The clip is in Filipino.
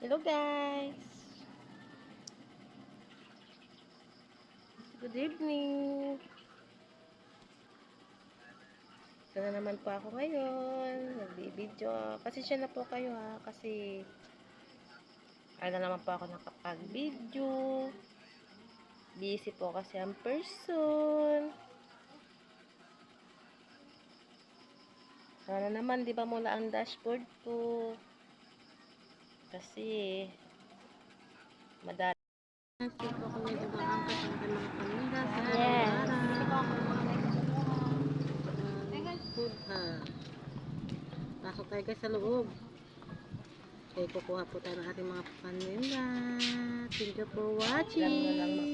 Hello guys! Good evening! Ito na naman po ako ngayon. Nagbibideo. Kasi siya na po kayo ha. Kasi ano naman po ako nakapag-video. Busy po kasi ang person. Sana naman, di ba mula ang dashboard ko? Paninda sa Yes. Pasok tayo guys sa loob. Okay, kukuha po tayo ng ating mga paninda. Thank you for watching.